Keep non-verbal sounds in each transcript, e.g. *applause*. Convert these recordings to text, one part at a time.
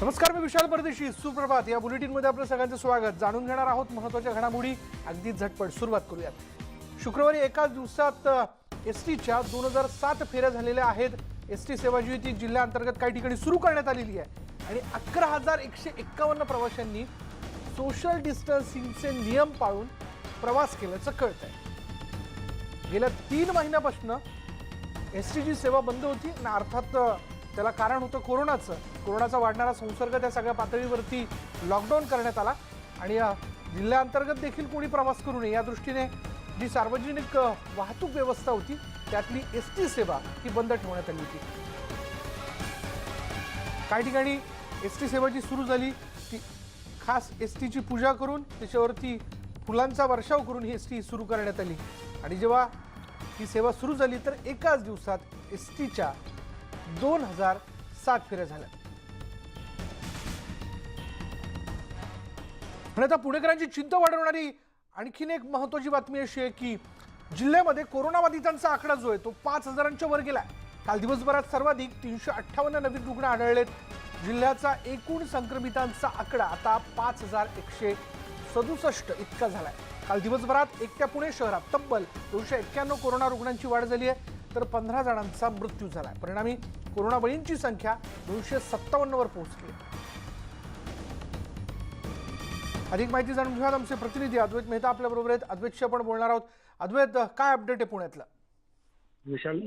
नमस्कार मी विशाल परदेशी. सुप्रभात. या बुलेटिनमध्ये आपलं सगळ्यांचं स्वागत. जाणून घेणार आहोत महत्त्वाच्या घडामोडी. अगदी झटपट सुरुवात करूयात. शुक्रवारी एकाच दिवसात एस टीच्या दोन हजार सात फेऱ्या झालेल्या आहेत. एस टी सेवा जी ती जिल्ह्याअंतर्गत काही ठिकाणी सुरू करण्यात आलेली आहे. आणि अकरा हजार एकशे एक्कावन्न प्रवाशांनी सोशल डिस्टन्सिंगचे नियम पाळून प्रवास केल्याचं कळत आहे गेल्या तीन महिन्यापासून एस टीची सेवा बंद होती. आणि अर्थात त्याला कारण होतं कोरोनाचं. कोरोनाचा वाढणारा संसर्ग त्या सगळ्या पातळीवरती लॉकडाऊन करण्यात आला. आणि जिल्ह्याअंतर्गत देखील कोणी प्रवास करू नये या दृष्टीने जी सार्वजनिक वाहतूक व्यवस्था होती त्यातली एस टी सेवा ही बंद ठेवण्यात आली होती. काही ठिकाणी एस टी सेवा जी सुरू झाली ती खास एस टीची पूजा करून त्याच्यावरती फुलांचा वर्षाव करून ही एस टी सुरू करण्यात आली. आणि जेव्हा ही सेवा सुरू झाली तर एकाच दिवसात एस टीच्या दोन हजार सात फेऱ्या झाल्या. आणि आता पुणेकरांची चिंता वाढवणारी आणखीन एक महत्वाची बातमी अशी आहे की जिल्ह्यामध्ये कोरोनाबाधितांचा आकडा जो आहे तो पाच हजारांच्या वर गेला काल दिवसभरात सर्वाधिक तीनशे अठ्ठावन्न नवीन रुग्ण आढळलेत. जिल्ह्याचा एकूण संक्रमितांचा आकडा आता पाच हजार एकशे सदुसष्ट इतका झालाय. काल दिवसभरात एकट्या पुणे शहरात तब्बल दोनशे एक्क्याण्णव कोरोना रुग्णांची वाढ झाली आहे. तर पंधरा जणांचा मृत्यू झालाय. परिणामी कोरोना बळींची संख्या दोनशे सत्तावन्नवर पोहोचली अधिक माहिती जाणून घेऊयात आमचे प्रतिनिधी अद्वैत मेहता आपल्या बरोबर आहेत. अद्वैतशी आपण बोलणार आहोत. अद्वैत काय अपडेट आहे पुण्यातलं? विशाल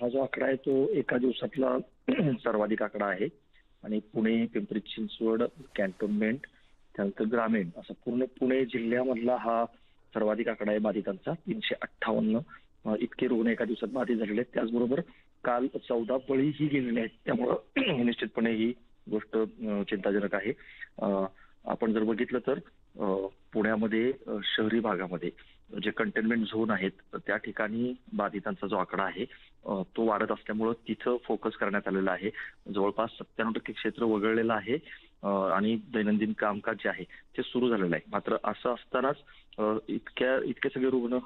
हा जो आकडा आहे तो एका दिवसातला *clears throat* सर्वाधिक आकडा आहे. आणि पुणे पिंपरी चिंचवड कॅन्टोन्मेंट त्यानंतर ग्रामीण असा पूर्ण पुणे जिल्ह्यामधला हा सर्वाधिक आकडा आहे बाधितांचा तीनशे अठ्ठावन्न. इतके रुग्ण एका दिवसात बाधित झालेले आहेत. त्याचबरोबर काल चौदा बळीही गेलेले आहेत. त्यामुळं *clears throat* निश्चितपणे ही गोष्ट चिंताजनक आहे. आपण जर बघितलं तर पुण्यामध्ये शहरी भागामध्ये जे कंटेनमेंट झोन आहेत त्या ठिकाणी बाधितांचा जो आकडा आहे तो वाढत असल्यामुळं तिथं फोकस करण्यात आलेला आहे. जवळपास सत्त्याण्णव टक्के क्षेत्र वगळलेलं आहे. आणि दैनंदिन कामकाज जे आहे ते सुरू झालेलं आहे. मात्र असं असतानाच इतक्या इतके सगळे रुग्ण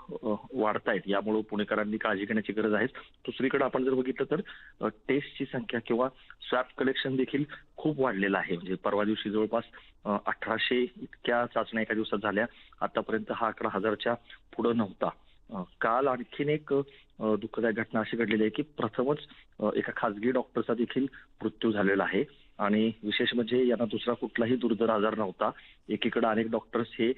वाढतायत यामुळं पुणेकरांनी काळजी घेण्याची गरज आहे दुसरीकडे आपण जर बघितलं तर टेस्टची संख्या किंवा स्वॅब कलेक्शन देखील खूप वाढलेलं आहे. म्हणजे परवा दिवशी जवळपास अठराशे इतक्या चाचण्या एका दिवसात झाल्या. आतापर्यंत हा आकडा हजारच्या पुढं नव्हता. काल आणखीन एक दुःखदायक घटना अशी घडलेली आहे की प्रथमच एका खासगी डॉक्टरचा देखील मृत्यू झालेला आहे. आणि विशेष म्हणजे यांना दुसरा कुठलाही दुर्धर आजार नव्हता. एकीकडे अनेक डॉक्टर्स हे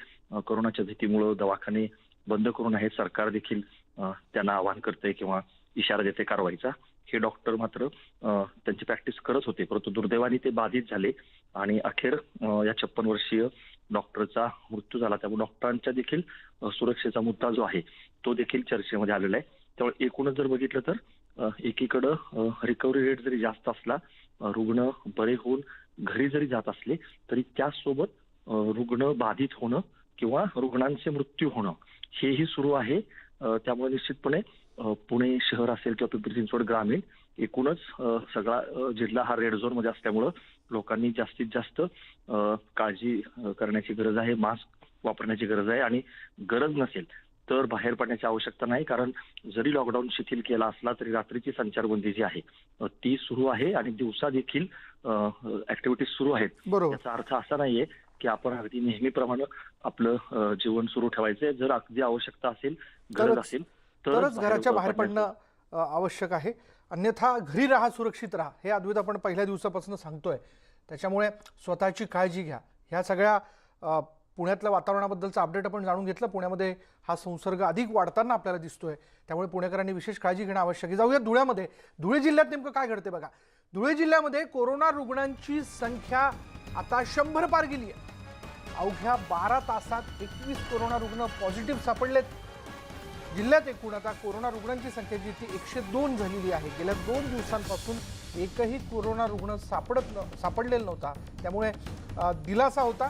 कोरोनाच्या भीतीमुळं दवाखाने बंद करून आहेत. सरकार देखील त्यांना आवाहन करते किंवा इशारा देते कारवाईचा. हे डॉक्टर मात्र त्यांची प्रॅक्टिस करत होते. परंतु दुर्दैवाने ते बाधित झाले आणि अखेर या छप्पन वर्षीय डॉक्टरचा मृत्यू झाला. त्यामुळे डॉक्टरांच्या देखील सुरक्षेचा मुद्दा जो आहे तो देखील चर्चेमध्ये आलेला आहे. त्यामुळे एकूणच जर बघितलं तर एकीकडं रिकव्हरी रेट जरी जास्त असला रुग्ण बरे होऊन घरी जरी जात असले तरी त्यासोबत रुग्ण बाधित होणं किंवा रुग्णांचे मृत्यू होणं हेही सुरू आहे. त्यामुळे निश्चितपणे पुणे शहर असेल किंवा पिंपरी चिंचवड ग्रामीण एकूणच सगळा जिल्हा हा रेड झोनमध्ये असल्यामुळं लोकांनी जास्तीत जास्त काळजी करण्याची गरज आहे मास्क वापरण्याची गरज आहे आणि गरज नसेल तर बाहेर पडण्याची आवश्यकता नाही. कारण जरी लॉकडाऊन शिथिल केला असला तरी रात्रीची संचारबंदी जी आहे ती सुरू आहे आणि दिवसा देखील ऍक्टिव्हिटीज सुरू आहेत. बरोबर. याचा अर्थ असा नाहीये की आपण अगदी नेहमीप्रमाणे आपलं जीवन सुरू ठेवायचंय. जर अगदी आवश्यकता असेल गरज असेल तरच घराच्या बाहेर पडणं आवश्यक आहे. अन्यथा घरी राहा सुरक्षित राहा हे अद्वैत आपण पहिल्या दिवसापासून सांगतोय. त्याच्यामुळे स्वतःची काळजी घ्या. ह्या सगळ्या पुण्यातल्या वातावरणाबद्दलचं अपडेट आपण जाणून घेतलं. पुण्यामध्ये हा संसर्ग अधिक वाढताना आपल्याला दिसतोय. त्यामुळे पुणेकरांनी विशेष काळजी घेणं आवश्यक आहे. जाऊया धुळ्यामध्ये. धुळे जिल्ह्यात नेमकं काय घडते बघा. धुळे जिल्ह्यामध्ये कोरोना रुग्णांची संख्या आता शंभर पार गेली आहे. अवघ्या बारा तासात एकवीस कोरोना रुग्ण पॉझिटिव्ह सापडलेत. जिल्ह्यात एकूण आता कोरोना रुग्णांची संख्या जी ती एकशे दोन झालेली आहे. गेल्या दोन दिवसांपासून एकही कोरोना रुग्ण सापडत न सापडलेला नव्हता. त्यामुळे दिलासा होता.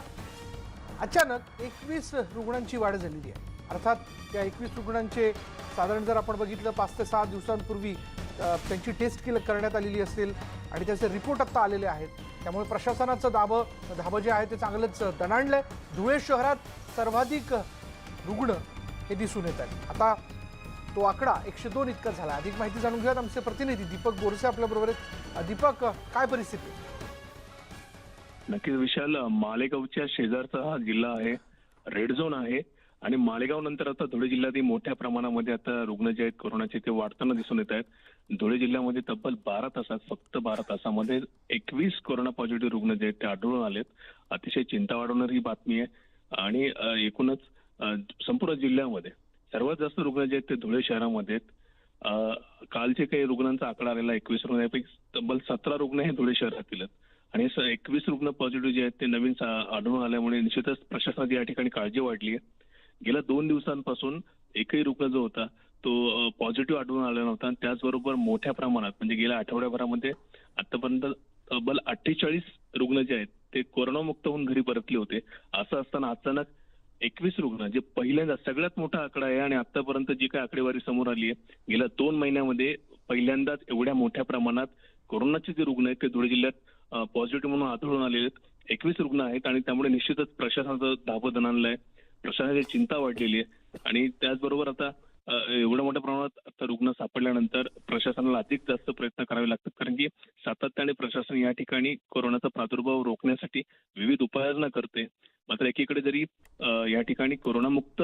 अचानक एकवीस रुग्णांची वाढ झालेली आहे. अर्थात त्या एकवीस रुग्णांचे साधारण जर आपण बघितलं पाच ते सहा दिवसांपूर्वी त्यांची टेस्ट केलं करण्यात आलेली असेल आणि त्याचे रिपोर्ट आत्ता आलेले आहेत. त्यामुळे प्रशासनाचं दाबं धाबं जे आहे ते चांगलंच दणाणलं आहे धुळे शहरात सर्वाधिक रुग्ण हे दिसून येत आहेत. आता तो आकडा एकशे दोन इतका झाला. अधिक माहिती जाणून घेऊयात आमचे प्रतिनिधी दीपक बोरसे आपल्याबरोबर आहेत. दीपक काय परिस्थिती आहे? नक्कीच विशाल मालेगावच्या शेजारचा हा जिल्हा आहे रेड झोन आहे आणि मालेगाव नंतर आता धुळे जिल्ह्यातही मोठ्या प्रमाणामध्ये आता रुग्ण जे आहेत कोरोनाचे ते वाढताना दिसून येत आहेत. धुळे जिल्ह्यामध्ये तब्बल बारा तासात फक्त बारा तासामध्ये एकवीस कोरोना पॉझिटिव्ह रुग्ण जे आहेत ते आढळून आलेत. अतिशय चिंता वाढवणारी ही बातमी आहे. आणि एकूणच संपूर्ण जिल्ह्यामध्ये सर्वात जास्त रुग्ण जे आहेत ते धुळे शहरामध्ये आहेत. कालचे काही रुग्णांचा आकडा आलेला एकवीस रुग्णांपैकी तब्बल सतरा रुग्ण हे धुळे शहरातील आहेत. आणि एकवीस रुग्ण पॉझिटिव्ह जे आहेत ते नवीन आढळून आल्यामुळे निश्चितच प्रशासनाची या ठिकाणी काळजी वाढली आहे गेल्या दोन दिवसांपासून एकही रुग्ण जो होता तो पॉझिटिव्ह आढळून आला नव्हता. आणि त्याचबरोबर मोठ्या प्रमाणात म्हणजे गेल्या आठवड्याभरामध्ये आतापर्यंत तब्बल अठ्ठेचाळीस रुग्ण जे आहेत ते कोरोनामुक्त होऊन घरी परतले होते. असं असताना अचानक एकवीस रुग्ण जे पहिल्यांदा सगळ्यात मोठा आकडा आहे आणि आतापर्यंत जी काही आकडेवारी समोर आली आहे गेल्या दोन महिन्यामध्ये पहिल्यांदाच एवढ्या मोठ्या प्रमाणात कोरोनाचे जे रुग्ण आहेत ते धुळे जिल्ह्यात पॉझिटिव्ह म्हणून आढळून आलेले आहेत. एकवीस रुग्ण आहेत आणि त्यामुळे निश्चितच प्रशासनाचं धाबं आहे प्रशासनाची चिंता वाढलेली आहे. आणि त्याचबरोबर आता एवढ्या मोठ्या प्रमाणात आता रुग्ण सापडल्यानंतर प्रशासनाला अधिक जास्त प्रयत्न करावे लागतात. कारण की सातत्याने प्रशासन या ठिकाणी कोरोनाचा प्रादुर्भाव रोखण्यासाठी विविध उपाययोजना करते मात्र एकीकडे जरी या ठिकाणी कोरोनामुक्त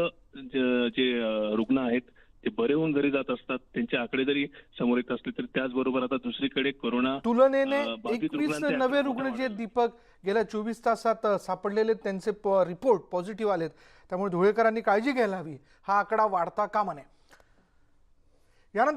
जे रुग्ण आहेत ते बरे होऊन घरी जात असतात त्यांचे आकडे जरी समोर येत असले तरी त्याचबरोबर आता दुसरीकडे कोरोना तुलनेने एकवीस नवे रुग्ण जे दीपक गेल्या चोवीस तासात सापडलेले त्यांचे रिपोर्ट पॉझिटिव्ह आलेत. त्यामुळे धुळेकरांनी काळजी घ्यायला हवी. हा आकडा वाढता कामा नये